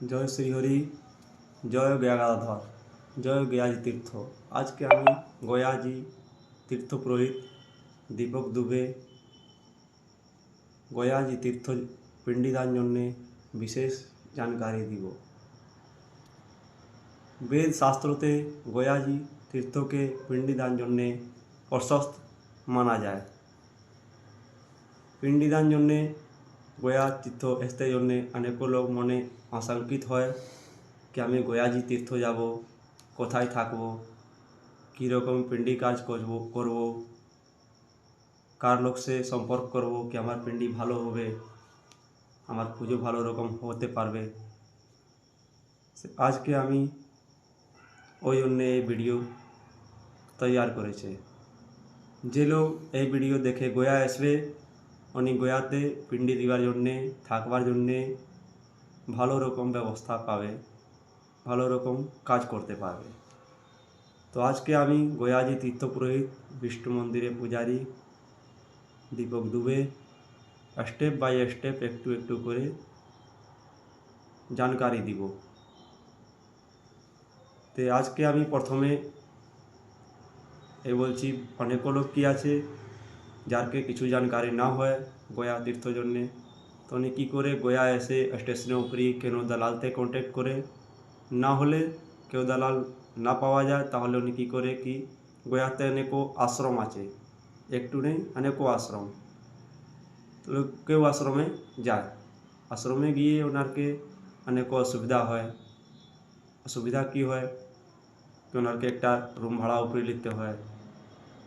জয় শ্রীহরি জয় গয়াগাধর জয় গয়াজি তীর্থ আজকে আমি গয়াজি তীর্থ পুরোহিত দীপক দুবে গয়াজি তীর্থ পিণ্ডিদান জন্যে বিশেষ জানকারি দিব বেদ শাস্ত্রতে গয়াজি তীর্থকে পিণ্ডিদান জন্যে প্রশস্ত মানা যায় পিণ্ডিদান জন্যে গয়া তীর্থ আসতে জন্যে অনেক লোক মনে আশঙ্কিত হয় কি আমি গয়াজি তীর্থ যাব, কোথায় থাকব, কীরকম পিণ্ডি কাজ করব করব, কার লোক সে সম্পর্ক করব, কি আমার পিণ্ডি ভালো হবে, আমার পুজো ভালো রকম হতে পারবে। আজকে আমি ওই জন্যে এই ভিডিও তৈয়ার করেছে। যে লোক এই ভিডিও দেখে গয়া আসবে উনি গয়াতে পিণ্ডি দিবার জন্যে, থাকবার জন্যে ভালো রকম ব্যবস্থা পাবে, ভালো রকম কাজ করতে পারবে। তো আজকে আমি গয়াজি তীর্থ পুরোহিত বিষ্ণু মন্দিরে পূজারী Deepak Dubey step by step একটু একটু করে জানকারি দিব। তো আজকে আমি প্রথমে এই বলছি, অনেক লোক কি আছে? যারকে কিছু জানকারি না হয় গয়া তীর্থ জন্যে তো উনি কী করে গয়া এসে স্টেশনের উপরে কেন দালালতে কন্ট্যাক্ট করে? না হলে কেউ দালাল না পাওয়া যায়, তাহলে উনি কী করে কি গয়াতে অনেকও আশ্রম আছে। একটু নেই, অনেকও আশ্রম। কেউ আশ্রমে যায়। আশ্রমে গিয়ে ওনারকে অনেক অসুবিধা হয়। অসুবিধা কী হয়? ওনারকে একটা রুম ভাড়া উপরে নিতে হয়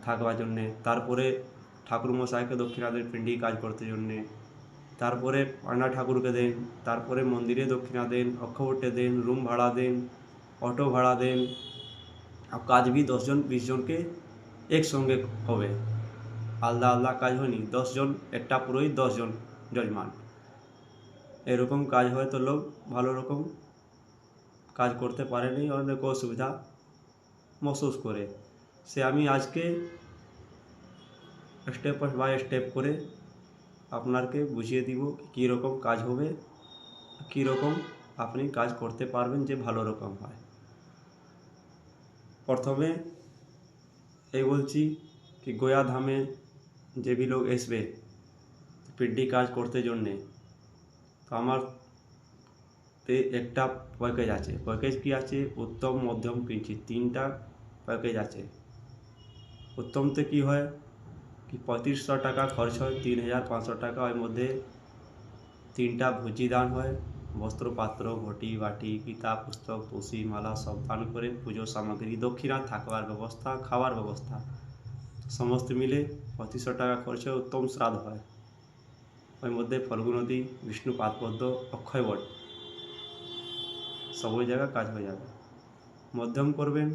থাকবার জন্যে। তারপরে ঠাকুর মশাইকে দক্ষিণাদের পিণ্ডি কাজ করতে জন্যে তারপরে পান্ডা ঠাকুরকে দেন তারপরে মন্দিরে দক্ষিণা দেন অক্ষবটে দেন রুম ভাড়া দেন অটো ভাড়া দেন কাজ বি দশজন বিশ জনকে একসঙ্গে হবে আলাদা আলাদা কাজ হয়নি দশজন একটা পুরোহিত দশজন যজমান এরকম কাজ হয় তো লোক ভালো রকম কাজ করতে পারেনি অনেক অসুবিধা মহসুস করে সে আমি আজকে স্টেপ বাই স্টেপ করে আপনাকে বুঝিয়ে দিব কী রকম কাজ হবে, কী রকম আপনি কাজ করতে পারবেন যে ভালো রকম হয়। প্রথমে এই বলছি কি গয়া ধামে যে লোক আসবে পিডি কাজ করতে জন্যে, তো আমার তে একটা প্যাকেজ আছে। প্যাকেজ কি আছে? উত্তম, মধ্যম কিঞ্চিত তিনটা প্যাকেজ আছে। উত্তমতে কি হয়? পঁয়ত্রিশশো টাকা খরচ হয় তিন হাজার পাঁচশো টাকা ওর মধ্যে তিনটা ভুজি দান হয় বস্ত্রপাত্র ঘটি বাটি কিতাব পুস্তক তুলসী মালা সব দান করে পুজো সামগ্রী দক্ষিণা থাকবার ব্যবস্থা খাওয়ার ব্যবস্থা সমস্ত মিলে পঁচিশশো টাকা খরচ হয় উত্তম শ্রাদ্ধ হয় ওর মধ্যে ফল্গু নদী বিষ্ণু পাদপদ্ম অক্ষয় বট সব জায়গা কাজ হয়ে যাবে মধ্যম করবেন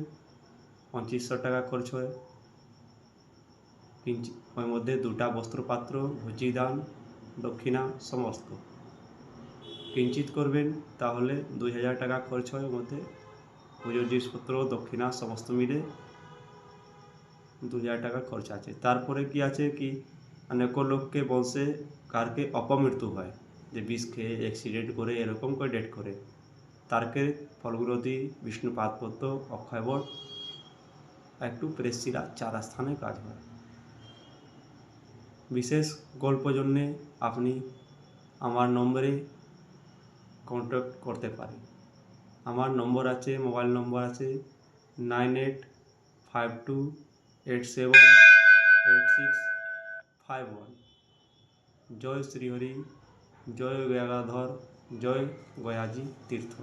পঁচিশশো টাকা খরচ হয় কিঞ্চি ওর মধ্যে দুটা বস্ত্রপাত্র, ভুজি দান, দক্ষিণা সমস্ত। কিঞ্চিত করবেন, তাহলে দুই হাজার টাকা খরচ হয় ওর মধ্যে। পুজোর জিনিসপত্র, দক্ষিণা সমস্ত মিলে দু হাজার টাকা খরচ আছে। তারপরে কি আছে কি? অনেক লোককে বলছে, কারকে অপমৃত্যু হয়, যে বিষ খেয়ে অ্যাক্সিডেন্ট করে এরকম করে ডেট করে। তারকে বিষ্ণু পাদপদ্ম অক্ষয়বট একটু প্রেসিরা চার স্থানে কাজ হয়। বিশেষ গল্প জন্যে আপনি আমার নম্বরে কন্ট্যাক্ট করতে পারেন। আমার নম্বর আছে, মোবাইল নম্বর আছে nine eight five two eight seven eight six five one. জয় শ্রীহরি, জয় গয়াগাধর জয় গয়াজি তীর্থ।